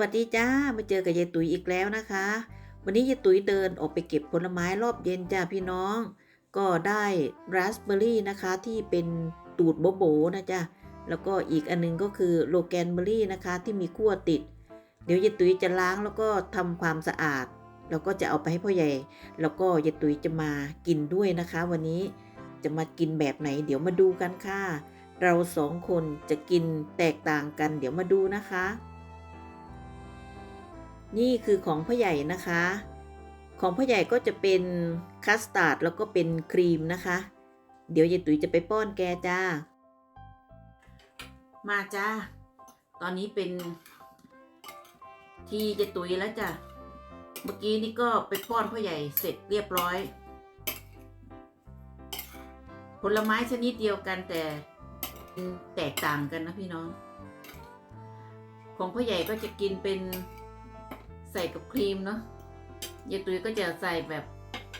วัสดีจ้า มาเจอกับยายตุ๋ยอีกแล้วนะคะ วันนี้ยายตุ๋ยเดินออกไปเก็บผลไม้รอบเย็นจ้าพี่น้อง ก็ได้ราสเบอร์รี่นะคะที่เป็นตูดโบโบนะจ้าแล้วก็อีกอันนึงก็คือโลแกนเบอร์รี่นะคะที่มีขั้วติด เดี๋ยวยายตุ๋ยจะล้างแล้วก็ทำความสะอาด แล้วก็จะเอาไปให้พ่อใหญ่ แล้วก็ยายตุ๋ยจะมากินด้วยนะคะ วันนี้จะมากินแบบไหน เดี๋ยวมาดูกันค่ะ เราสองคนจะกินแตกต่างกัน เดี๋ยวมาดูนะคะ นี่คือของพ่อใหญ่นะคะ ของพ่อใหญ่ก็จะเป็นคัสตาร์ดแล้วก็เป็นครีมนะคะ เดี๋ยวยายตุ๋ยจะไปป้อนแกจ้า มาจ้า ตอนนี้เป็นที่ยายตุ๋ยแล้วจ้ะ เมื่อกี้นี่ก็ไปป้อนพ่อใหญ่เสร็จเรียบร้อย ผลไม้ชนิดเดียวกันแต่แตกต่างกันนะพี่น้อง ของพ่อใหญ่ก็จะกินเป็น ใส่กับครีมเนาะยายตุ้ยก็จะใส่แบบ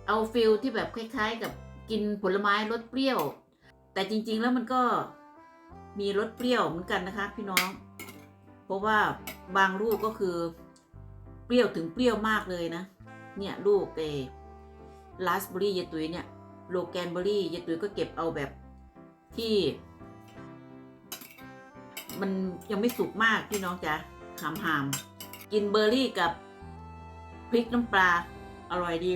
เอาฟิลที่แบบคล้าย ๆ กับกินผลไม้รสเปรี้ยว แต่จริง ๆ แล้วมันก็มีรสเปรี้ยวเหมือนกันนะคะ พี่น้อง เพราะว่าบางลูกก็คือเปรี้ยวถึงเปรี้ยวมากเลยนะ เนี่ยลูกเอลาสเบอรี่ยายตุ้ยเนี่ยโลแกนเบอรี่ยายตุ้ยก็เก็บเอาแบบที่ มันยังไม่สุกมากพี่น้องจ๊ะหามหามๆ กินเบอร์รี่กับพริกน้ำปลา อร่อยดี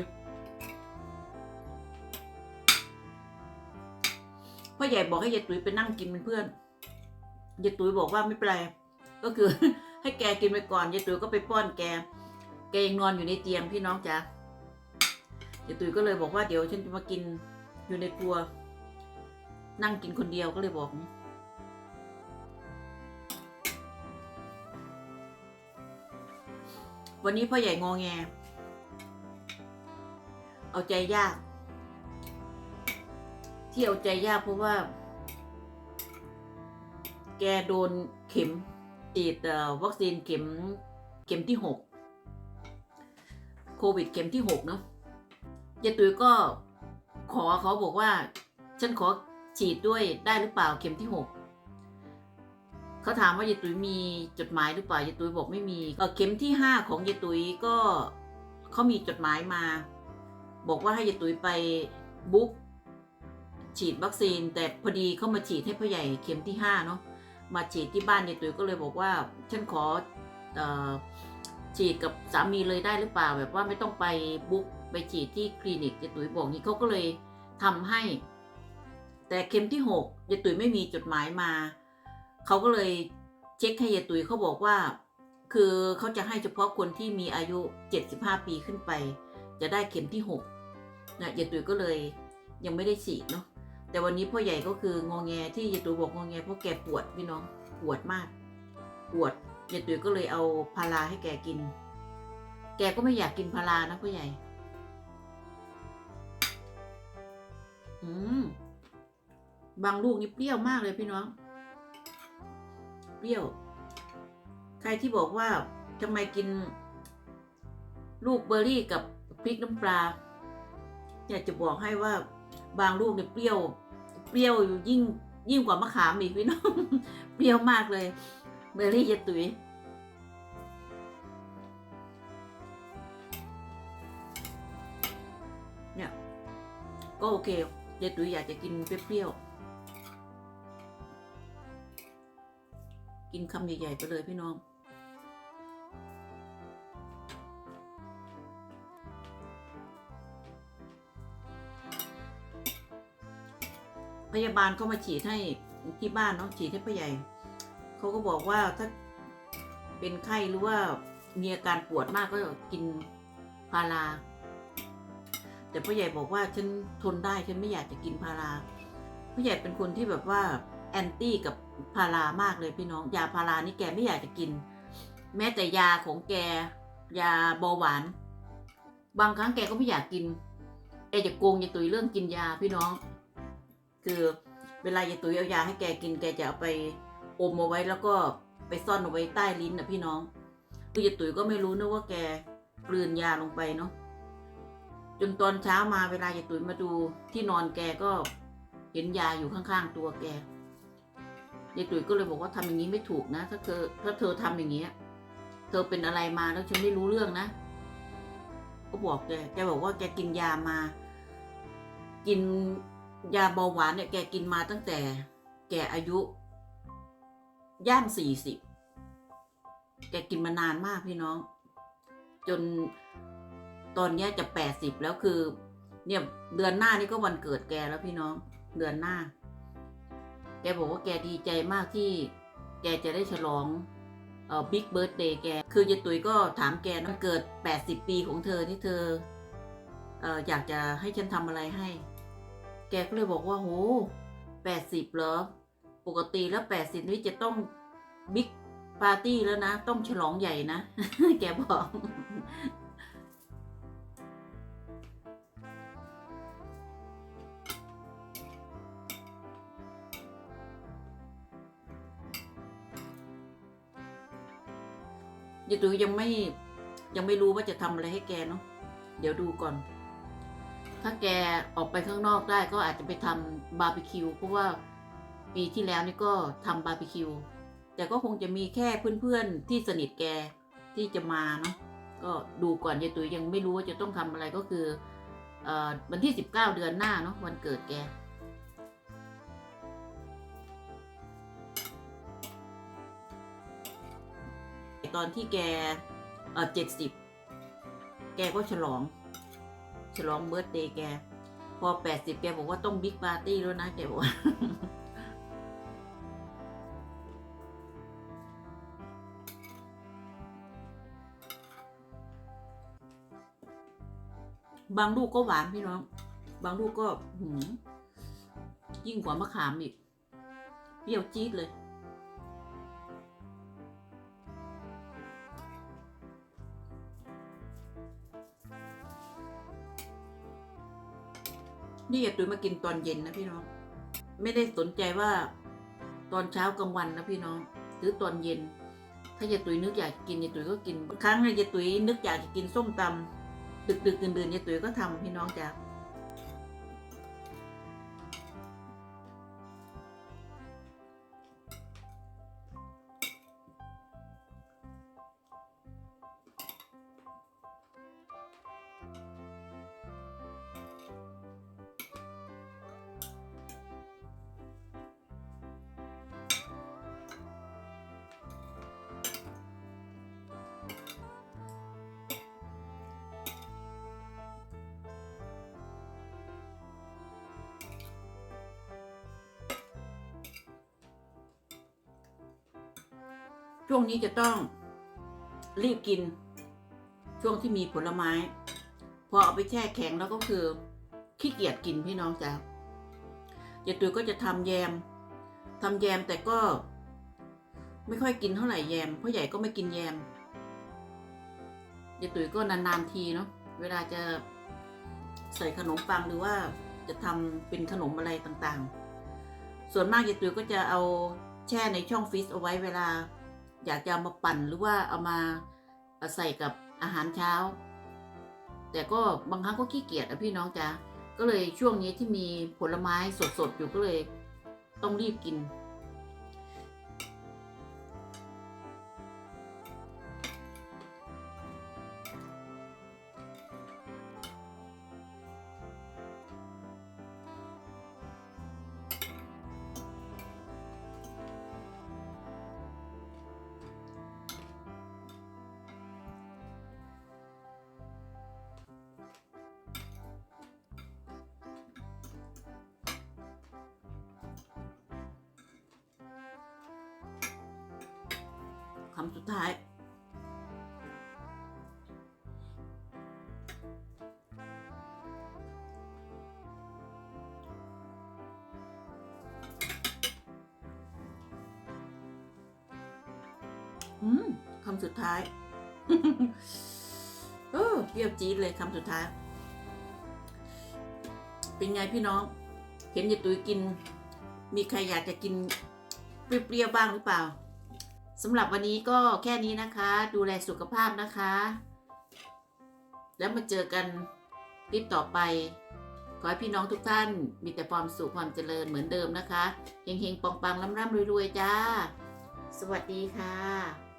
พ่อใหญ่บอกให้ยายตุ๋ยไปนั่งกินเป็นเพื่อนยายตุ๋ยบอกว่าไม่เป็นไร ก็คือให้แกกินไปก่อนยายตุ๋ยก็ไปป้อนแก แกยังนอนอยู่ในเตียงพี่น้องจ๊ะยายตุ๋ยก็เลยบอกว่าเดี๋ยวฉันจะมากินอยู่ในครัว นั่งกินคนเดียวก็เลยบอก วันนี้พ่อใหญ่งอแง เอาใจยาก ที่เอาใจยากเพราะว่า แกโดนเข็มฉีดวัคซีนเข็มเข็มที่หกโควิดเข็มที่หกเนาะยายตุ้ยก็ขอเขาบอกว่า ฉันขอฉีดด้วยได้หรือเปล่าเข็มที่หก เขาถามว่ายายตุ๋ยมีจดหมายหรือเปล่ายายตุ๋ยบอกไม่มีเอ่อเข็มที่ห้าของยายตุ๋ยก็เขามีจดหมายมา บอกว่าให้ยายตุ๋ยไปบุ๊กฉีดวัคซีน แต่พอดีเขามาฉีดให้พ่อใหญ่เข็มที่ห้าเนาะมาฉีดที่บ้านยายตุ๋ยก็เลยบอกว่าฉันขออฉีดกับสามีเลยได้หรือเปล่า แบบว่าไม่ต้องไปบุ๊กไปฉีดที่คลินิกยายตุ๋ยบอกนี้เขาก็เลยทำให้ แต่เข็มที่หกยายตุ๋ยไม่มีจดหมายมา เขาก็เลยเช็คให้ยายตุ๋ยเขาบอกว่า คือเขาจะให้เฉพาะคนที่มีอายุ 75 ปีขึ้นไป จะได้เข็มที่6นะยายตุ๋ยก็เลยยังไม่ได้ฉีดเนาะแต่วันนี้พ่อใหญ่ก็คืององแงที่ยายตุ๋ยบอกงองแงเพราะแกปวดพี่น้องปวดมาก ปวดยายตุ๋ยก็เลยเอาพาราให้แกกิน แกก็ไม่อยากกินพารานะพ่อใหญ่ อืมบางลูกนี่เปรี้ยวมากเลยพี่น้อง เปรี้ยว ใครที่บอกว่าทำไมกิน ลูกเบอร์รี่กับพริกน้ำปลา อยากจะบอกให้ว่าบางลูกเนี่ยเปรี้ยว เปรี้ยวยิ่งยิ่งกว่ามะขามอีกพี่น้อง เปรี้ยวมากเลย เบอร์รี่ยายตุ๋ยเนี่ย ก็โอเคยายตุ๋ยอยากจะกินเปรี้ยวๆ กินคำใหญ่ ๆ ไปเลยพี่น้อง พยาบาลก็มาฉีดให้ที่บ้านเนาะฉีดให้พ่อใหญ่ เขาก็บอกว่าถ้าเป็นไข้หรือว่ามีอาการปวดมากก็กินพาราแต่พ่อใหญ่บอกว่าฉันทนได้ฉันไม่อยากจะกินพาราพ่อใหญ่เป็นคนที่แบบว่า แอนตี้กับพารามากเลยพี่น้อง ยาพารานี่แกไม่อยากจะกิน แม้แต่ยาของแก ยาเบาหวาน บางครั้งแกก็ไม่อยากกินแกจะโกงยายตุยเรื่องกินยาพี่น้อง คือเวลายายตุยเอายาให้แกกินแกจะเอาไปอมเอาไว้แล้วก็ไปซ่อนเอาไว้ใต้ลิ้นนะพี่น้องคือยายตุยก็ไม่รู้นะว่าแกกลืนยาลงไปเนาะจนตอนเช้ามาเวลายายตุยมาดูที่นอนแกก็เห็นยาอยู่ข้างๆตัวแก ยายตุ๋ยก็เลยบอกว่าทำอย่างนี้ไม่ถูกนะ ถ้าเธอถ้าเธอทำอย่างเงี้ย เธอเป็นอะไรมาแล้วฉันไม่รู้เรื่องนะ ก็บอกแก แกบอกว่าแกกินยามา กินยาเบาหวานเนี่ยแกกินมาตั้งแต่ แกอายุ ย่างสี่สิบ แกกินมานานมากพี่น้อง จนตอนนี้จะแปดสิบแล้วคือ เนี่ยเดือนหน้านี่ก็วันเกิดแกแล้วพี่น้อง เดือนหน้า แกบอกว่าแกดีใจมากที่แกจะได้ฉลองเอ่อบิ๊กเบิร์ดเดย์แก คือยายตุ๋ยก็ถามแกนะเกิด 80 ปีของเธอที่เธอเอ่ออยากจะให้ฉันทำอะไรให้ แกก็เลยบอกว่าโห80เหรอ ปกติแล้ว 80 นี่จะต้องบิ๊กปาร์ตี้แล้วนะ ต้องฉลองใหญ่นะ แกบอก ยายตุ๋ยยังไม่ยังไม่รู้ว่าจะทำอะไรให้แกเนาะเดี๋ยวดูก่อน ถ้าแกออกไปข้างนอกได้ก็อาจจะไปทำบาร์บีคิวเพราะว่าปีที่แล้วนี่ก็ทำบาร์บีคิวแต่ก็คงจะมีแค่เพื่อนๆที่สนิทแกที่จะมาเนาะก็ดูก่อนยายตุ๋ยยังไม่รู้ว่าจะต้องทำอะไรก็คือเอ่อวันที่สิบเก้าเดือนหน้าเนาะวันเกิดแก ตอนที่แกเออเจ็ดสิบแกก็ฉลอง ฉลองเบิร์ตเดย์แก พอแปดสิบแกบอกว่าต้องบิ๊กปาร์ตี้แล้วนะแกบอกว่าบางลูกก็หวานพี่น้อง บางลูกก็หืมยิ่งกว่ามะขามอีก เปรี้ยวจี๊ดเลย นี่อย่าตุยมากินตอนเย็นนะพี่น้อง ไม่ได้สนใจว่าตอนเช้ากลางวันนะพี่น้อง หรือตอนเย็น ถ้าอยาตุยนึกอยากกินอยาตุยก็กิน ครั้งเนี่ยอยาตุยนึกอยากจะกินส้มตำดึกดึกดื่นดื่นๆอยาตุยก็ทำพี่น้องจ้ะ ช่วงนี้จะต้องรีบกิน ช่วงที่มีผลไม้ พอเอาไปแช่แข็งแล้วก็คือขี้เกียจกินพี่น้องจ้ะยายตุ๋ยก็จะทำแยมทำแยมแต่ก็ ไม่ค่อยกินเท่าไหร่แยมเพราะใหญ่ก็ไม่กินแยมยายตุ๋ยก็นานๆทีเนาะเวลาจะใส่ขนมปังหรือว่าจะทำเป็นขนมอะไรต่างๆ ส่วนมากยายตุ๋ยก็จะเอาแช่ในช่องฟรีซเอาไว้เวลา อยากจะเอามาปั่นหรือว่าเอามาใส่กับอาหารเช้า แต่ก็บางครั้งก็ขี้เกียจอะพี่น้องจ้าก็เลยช่วงนี้ที่มีผลไม้สดๆอยู่ก็เลยต้องรีบกิน สุดท้าย อืมคำสุดท้ายเออเปรี้ยวจี๊ดเลยคำสุดท้าย เป็นไงพี่น้อง เห็นยายตุ้ยกิน มีใครอยากจะกินเปรี้ยวๆบ้างหรือเปล่า สำหรับวันนี้ก็แค่นี้นะคะ ดูแลสุขภาพนะคะ แล้วมาเจอกันคลิปต่อไป ขอให้พี่น้องทุกท่าน มีแต่ความสุขความเจริญเหมือนเดิมนะคะเฮงๆปังๆร่ำๆรวยๆจ้า สวัสดีค่ะ